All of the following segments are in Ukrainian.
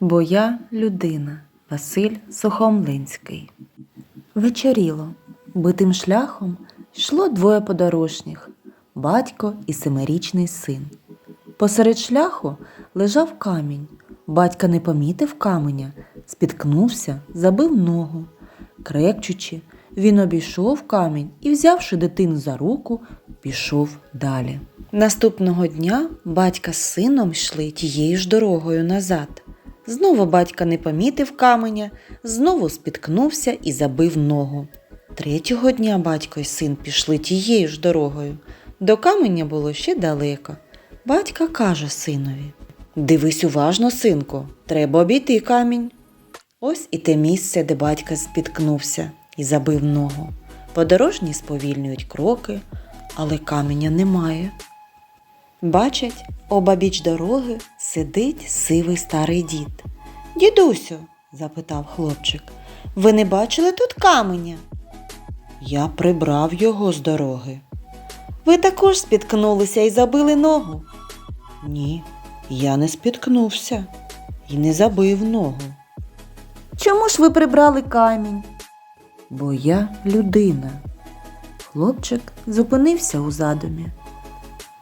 Бо я людина. Василь Сухомлинський. Вечоріло. Битим шляхом йшло двоє подорожніх батько і семирічний син. Посеред шляху лежав камінь. Батька не помітив каменя, спіткнувся, забив ногу. Крекчучи, він обійшов камінь і, взявши дитину за руку, пішов далі. Наступного дня батька з сином йшли тією ж дорогою назад. Знову батька не помітив каменя, знову спіткнувся і забив ногу. Третього дня батько й син пішли тією ж дорогою. До каменя було ще далеко. Батька каже синові: Дивись уважно, синку, треба обійти камінь. Ось і те місце, де батько спіткнувся і забив ногу. Подорожні сповільнюють кроки, але каменя немає. Бачать, обабіч дороги сидить сивий старий дід. Дідусю, запитав хлопчик, ви не бачили тут каменя? Я прибрав його з дороги. Ви також спіткнулися і забили ногу? Ні, я не спіткнувся і не забив ногу. Чому ж ви прибрали камінь? Бо я людина. Хлопчик зупинився у задумі.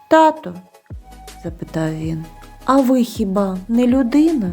Тато, запитав він, а ви хіба не людина?